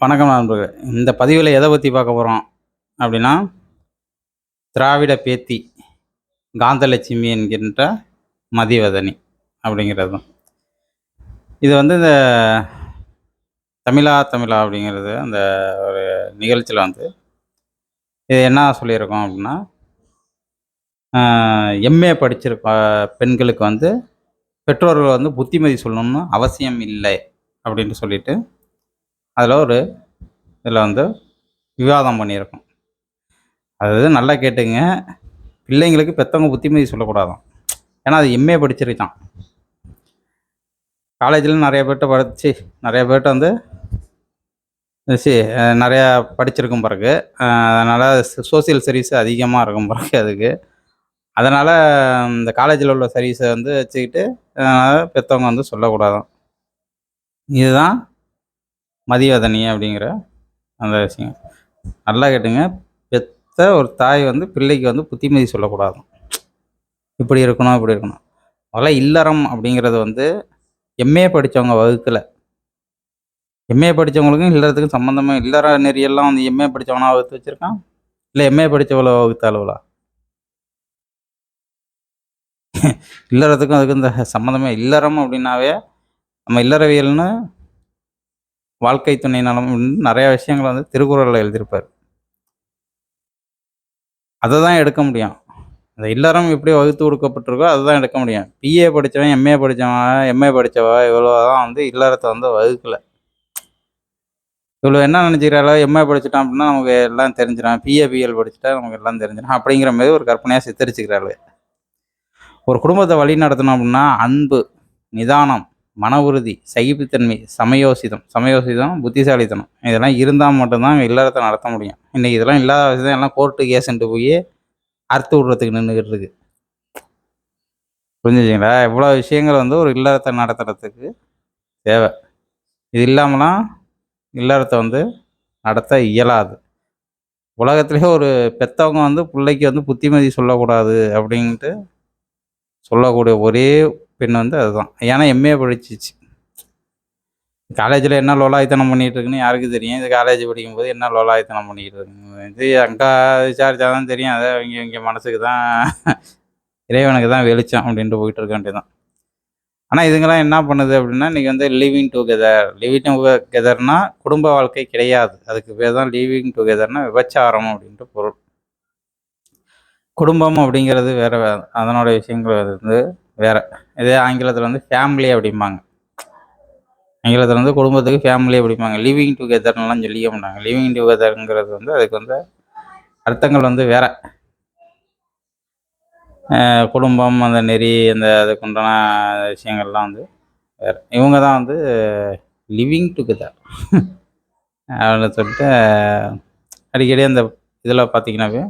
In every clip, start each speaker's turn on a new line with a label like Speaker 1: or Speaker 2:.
Speaker 1: வணக்கம் நண்பர்களே. இந்த பதிவில் எதை பற்றி பார்க்க போகிறோம் அப்படின்னா திராவிட பேத்தி காந்தலட்சுமி என்கின்ற மதிவதனி அப்படிங்கிறது தான் இது வந்து இந்த தமிழா தமிழா அப்படிங்கிறது அந்த ஒரு நிகழ்ச்சியில் வந்து இது என்ன சொல்லியிருக்கோம் அப்படின்னா எம்ஏ படிச்சிருக்க பெண்களுக்கு வந்து பெற்றோர்கள் வந்து புத்திமதி சொல்லணும்னு அவசியம் இல்லை அப்படின்ட்டு சொல்லிட்டு அதில் ஒரு இதில் வந்து விவாதம் பண்ணியிருக்கோம். அதாவது நல்லா கேட்டுங்க. பிள்ளைங்களுக்கு பெற்றவங்க புத்திமதி சொல்லக்கூடாதான். ஏன்னா அது எம்ஏ படிச்சிருக்கான். காலேஜில் நிறைய பேர்கிட்ட படித்து நிறைய பேர்கிட்ட வந்து சி நிறையா படிச்சிருக்கும் பிறகு அதனால் சோசியல் சர்வீஸ் அதிகமாக இருக்கும் பிறகு அதுக்கு. அதனால் இந்த காலேஜில் உள்ள சர்வீஸை வந்து வச்சுக்கிட்டு பெற்றவங்க வந்து சொல்லக்கூடாதான். இதுதான் மதிவதனி அப்படிங்கிற அந்த விஷயம். நல்லா கேட்டுங்க. பெத்த ஒரு தாய் வந்து பிள்ளைக்கு வந்து புத்திமதி சொல்லக்கூடாது. இப்படி இருக்கணும் இப்படி இருக்கணும். முதல்ல இல்லறம் அப்படிங்கிறது வந்து எம்ஏ படித்தவங்க வகுக்கல. எம்ஏ படித்தவங்களுக்கும் இல்லறதுக்கும் சம்மந்தமே இல்லற நெறியெல்லாம் வந்து எம்ஏ படித்தவனா வகுத்து வச்சுருக்கான் இல்லை எம்ஏ படித்தவளோ வகுத்த அளவுலா? இல்லறதுக்கும் அதுக்கும் இந்த சம்மந்தமே இல்லறம் அப்படின்னாவே நம்ம இல்லறவியல்னு வாழ்க்கை துணை நலம் நிறையா விஷயங்களை வந்து திருக்குறளில் எழுதியிருப்பார். அதை தான் எடுக்க முடியும். அந்த இல்லறம் எப்படி வகுத்து கொடுக்கப்பட்டிருக்கோ அதை தான் எடுக்க முடியும். பிஏ படித்தவன் எம்ஏ படித்தவன் எம்ஏ படித்தவ இவ்வளோ தான் வந்து இல்லறத்தை வந்து வகுக்கலை. இவ்வளோ என்ன நினச்சிக்கிறாளோ எம்ஏ படிச்சிட்டான் அப்படின்னா நமக்கு எல்லாம் தெரிஞ்சிடும் பிஏ பிஎல் படிச்சுட்டா நமக்கு எல்லாம் தெரிஞ்சிடும் அப்படிங்கிற மாதிரி ஒரு கற்பனையாக சித்தரிச்சுக்கிறாள். ஒரு குடும்பத்தை வழி நடத்தணும் அப்படின்னா அன்பு நிதானம் மன உறுதி சகிப்புத்தன்மை சமயோசிதம் சமயோசிதம் புத்திசாலித்தனம். இதெல்லாம் இருந்தால் மட்டும்தான் இல்லறத்தை நடத்த முடியும். இன்றைக்கி இதெல்லாம் இல்லாத விஷயம் எல்லாம் கோர்ட்டு கேஸுன்ட்டு போய் அறுத்து விட்றதுக்கு நின்றுக்கிட்டு இருக்கு. புரிஞ்சுச்சிங்களா இவ்வளோ விஷயங்கள் வந்து ஒரு இல்லறத்தை நடத்துறதுக்கு தேவை. இது இல்லாமலாம் இல்லறத்தை வந்து நடத்த இயலாது. உலகத்துலேயே ஒரு பெற்றவங்க வந்து பிள்ளைக்கு வந்து புத்திமதி சொல்லக்கூடாது அப்படின்ட்டு சொல்லக்கூடிய ஒரே பெண் வந்து அதுதான். ஏன்னா எம்ஏ படிச்சிச்சு. காலேஜில் என்ன லோலாயத்தனம் பண்ணிகிட்டு இருக்குன்னு யாருக்கு தெரியும்? இது காலேஜ் படிக்கும்போது என்ன லோலாயத்தனம் பண்ணிக்கிட்டு இருக்குங்க இது அங்கே விசாரிச்சா தான் தெரியும். அதை இங்கே இங்கே மனசுக்கு தான் இறைவனுக்கு தான் வெளிச்சம் அப்படின்ட்டு போயிட்டு இருக்க வேண்டியதான் ஆனால் இதுங்கெல்லாம் என்ன பண்ணுது அப்படின்னா இன்றைக்கி வந்து லிவிங் டுகெதர் லிவிங் டுகெதர்னா குடும்ப வாழ்க்கை கிடையாது. அதுக்கு பேர் தான் லிவிங் டுகெதர்னா விபச்சாரம் அப்படின்ட்டு பொருள். குடும்பம் அப்படிங்கிறது வேறு அதனோட விஷயங்கள் வந்து வேறு. இதே ஆங்கிலத்தில் வந்து ஃபேமிலி அப்படிம்பாங்க. ஆங்கிலத்தில் வந்து குடும்பத்துக்கு ஃபேமிலி அப்படிம்பாங்க. லிவிங் டுகெதர்னெலாம் சொல்லிக்க மாட்டாங்க. லிவிங் டுகெதருங்கிறது வந்து அதுக்கு வந்து அர்த்தங்கள் வந்து வேறு. குடும்பம் அந்த நெறி அந்த அதுக்கு உண்டான விஷயங்கள்லாம் வந்து வேறு. இவங்க தான் வந்து லிவிங் டுகெதர் அப்படின்னு சொல்லிட்டு அடிக்கடி அந்த இதில் பார்த்தீங்கன்னாவே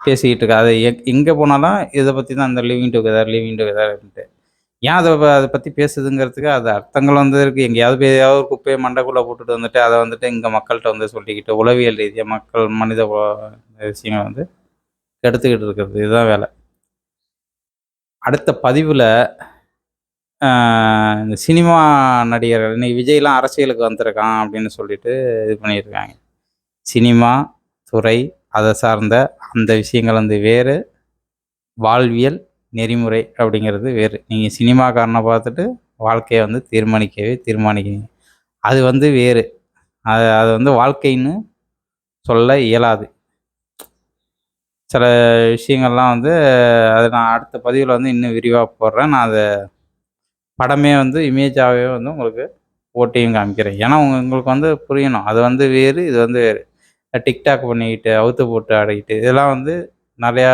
Speaker 1: பேசிக்கிட்டு இருக்கா. அது எங் எங்கே போனாலும் இதை பற்றி தான் அந்த லிவிங் டுகெதர் லிவிங் டுகெதர் அப்படின்ட்டு ஏன் அதை அதை பற்றி பேசுதுங்கிறதுக்கு அது அர்த்தங்கள் வந்து இருக்குது எங்கேயாவது போய் ஏதாவது ஒரு குப்பையை மண்டைக்குள்ளே போட்டுட்டு வந்துட்டு அதை வந்துட்டு இங்கே மக்கள்கிட்ட வந்து சொல்லிக்கிட்டு உளவியல் ரீதியாக மக்கள் மனித விஷயங்கள் வந்து கெடுத்துக்கிட்டு இருக்கிறது. இதுதான் வேலை. அடுத்த பதிவில் இந்த சினிமா நடிகர்கள் இன்னைக்கு விஜய்லாம் அரசியலுக்கு வந்திருக்கான் அப்படின்னு சொல்லிட்டு இது பண்ணியிருக்காங்க. சினிமா துறை அதை சார்ந்த அந்த விஷயங்கள் வந்து வேறு. வாழ்வியல் நெறிமுறை அப்படிங்கிறது வேறு. நீங்கள் சினிமாக்காரனை பார்த்துட்டு வாழ்க்கையை வந்து தீர்மானிக்கவே தீர்மானிக்கிறீங்க. அது வந்து வேறு. அது அது வந்து வாழ்க்கைன்னு சொல்ல இயலாது. சில விஷயங்கள்லாம் வந்து அது நான் அடுத்த பதிவில் வந்து இன்னும் விரிவாக போடுறேன். நான் அதை படமே வந்து இமேஜாகவே வந்து உங்களுக்கு ஓட்டியும் காமிக்கிறேன். ஏன்னா உங்களுக்கு வந்து புரியணும். அது வந்து வேறு இது வந்து வேறு. டிக்டாக் பண்ணிக்கிட்டு அவுத்து போட்டு ஆடிக்கிட்டு இதெல்லாம் வந்து நிறையா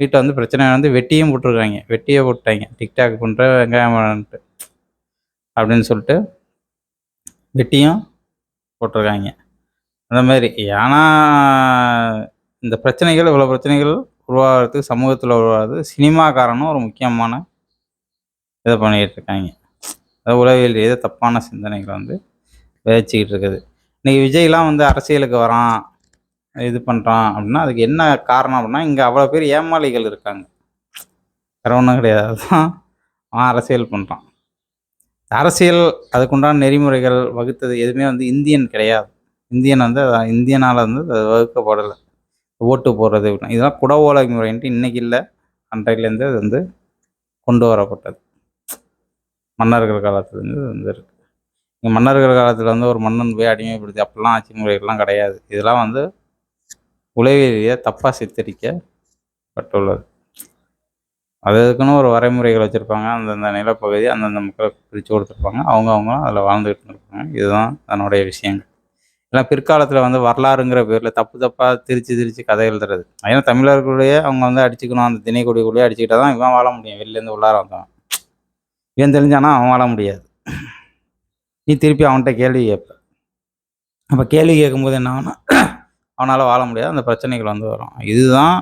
Speaker 1: வீட்டில் வந்து பிரச்சனை வந்து வெட்டியும் போட்டிருக்காங்க. வெட்டியே போட்டாங்க டிக்டாக் பண்ணுற வெங்காயம் அப்படின்னு சொல்லிட்டு வெட்டியும் போட்டிருக்காங்க. அந்த மாதிரி. ஏன்னா இந்த பிரச்சனைகள் இவ்வளோ பிரச்சனைகள் உருவாகிறதுக்கு சமூகத்தில் உருவாகிறது சினிமாக்காரனும் ஒரு முக்கியமான இதை பண்ணிக்கிட்டு இருக்காங்க. அதாவது உளவியல் ரீதியாக தப்பான சிந்தனைகளை வந்து விதைச்சிக்கிட்டு இருக்குது. இன்றைக்கி விஜய்லாம் வந்து அரசியலுக்கு வரான் இது பண்ணுறான் அப்படின்னா அதுக்கு என்ன காரணம் அப்படின்னா இங்கே அவ்வளோ பேர் ஏமாளிகள் இருக்காங்க. வேறு ஒன்றும் கிடையாது. அதுதான் அவன் அரசியல் பண்ணுறான் அரசியல் அதுக்குண்டான நெறிமுறைகள் வகுத்தது எதுவுமே வந்து இந்தியன் கிடையாது. இந்தியன் வந்து அது இந்தியனால் வந்து அது வகுக்கப்படலை. ஓட்டு போடுறது இதெல்லாம் குட ஓலை முறைன்ட்டு இன்றைக்கி இல்லை. அன்றையிலேருந்து அது வந்து கொண்டு வரப்பட்டது. மன்னர்கள் காலத்துலேருந்து இது வந்து இருக்கு. மன்னர்கள் காலத்தில் வந்து ஒரு மன்னன் போய் அடிமைப்படுத்தி அப்படிலாம் ஆட்சி முறைகள்லாம் கிடையாது. இதெல்லாம் வந்து உளவியலிய தப்பாக சித்தரிக்கப்பட்டுள்ளது. அது அதுக்குன்னு ஒரு வரைமுறைகள் வச்சுருப்பாங்க. அந்தந்த நிலப்பகுதி அந்தந்த மக்களுக்கு பிரித்து கொடுத்துருப்பாங்க. அவங்க அவங்களும் அதில் வாழ்ந்துகிட்டு இருப்பாங்க இதுதான் அதனுடைய விஷயங்கள். இல்லை பிற்காலத்தில் வந்து வரலாறுங்கிற பேரில் தப்பு தப்பாக திரிச்சு திரித்து கதை எழுதுறது. ஏன்னா தமிழர்களுடைய அவங்க வந்து அடிச்சுக்கணும். அந்த திணைக்குடிக்குள்ளேயே அடிச்சுக்கிட்டா தான் இவன் வாழ முடியும். வெளிலேருந்து உள்ளார வந்தவன். இவன் தெரிஞ்சானா அவன் வாழ முடியாது. நீ திருப்பி அவன்கிட்ட கேள்வி கேட்ப. அப்போ கேள்வி கேட்கும்போது என்ன ஆகுனா அவனால் வாழ முடியாது. அந்த பிரச்சனைகள் வந்து வரும். இதுதான்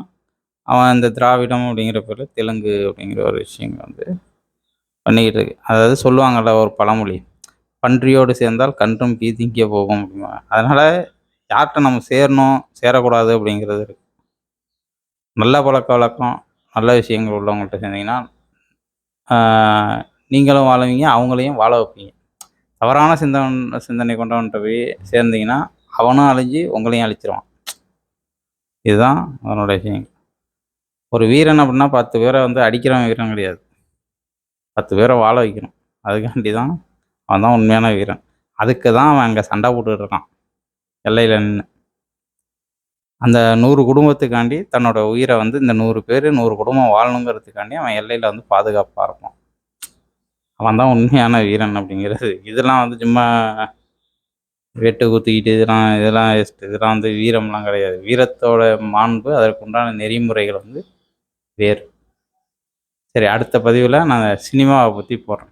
Speaker 1: அவன் இந்த திராவிடம் அப்படிங்கிற பேர் தெலுங்கு அப்படிங்கிற ஒரு விஷயங்கள் வந்து பண்ணிக்கிட்டு இருக்கு. அதாவது சொல்லுவாங்கள்ல ஒரு பழமொழி பன்றியோடு சேர்ந்தால் கன்றும் பீதிங்கே போகும் அப்படிமா அதனால் யார்கிட்ட நம்ம சேரணும் சேரக்கூடாது அப்படிங்கிறது இருக்கு. நல்ல பழக்க வழக்கம் நல்ல விஷயங்கள் உள்ளவங்கள்ட்ட சேர்ந்தீங்கன்னா நீங்களும் வாழுவீங்க அவங்களையும் வாழ வைப்பீங்க. தவறான சிந்தனை சிந்தனை கொண்டவன்கிட்ட போய் சேர்ந்தீங்கன்னா அவனும் அழிஞ்சு உங்களையும் அழிச்சிருவான். இதுதான் அவனோட விஷயம் ஒரு வீரன் அப்படின்னா பத்து பேரை வந்து அடிக்கிறவன் வீரன் கிடையாது. பத்து பேரை வாழ வைக்கணும். அதுக்காண்டி தான் அவன் தான் உண்மையான வீரன். அதுக்கு தான் அவன் அங்கே சண்டை போட்டுட்டு இருக்கான். எல்லையில் நின்று அந்த நூறு குடும்பத்துக்காண்டி தன்னோட உயிரை வந்து இந்த நூறு பேர் நூறு குடும்பம் வாழணுங்கிறதுக்காண்டி அவன் எல்லையில் வந்து பாதுகாப்பாக இருப்பான். அவன் தான் உண்மையான வீரன் அப்படிங்கிறது. இதெல்லாம் வந்து சும்மா வெட்டு குத்திக்கிட்டு இதெல்லாம் இதெல்லாம் இதெல்லாம் வந்து வீரம்லாம் கிடையாது. வீரத்தோட மாண்பு அதற்கு உண்டான நெறிமுறைகள் வந்து வேறு. சரி அடுத்த பதிவில் நான் சினிமாவை பற்றி போடுறேன்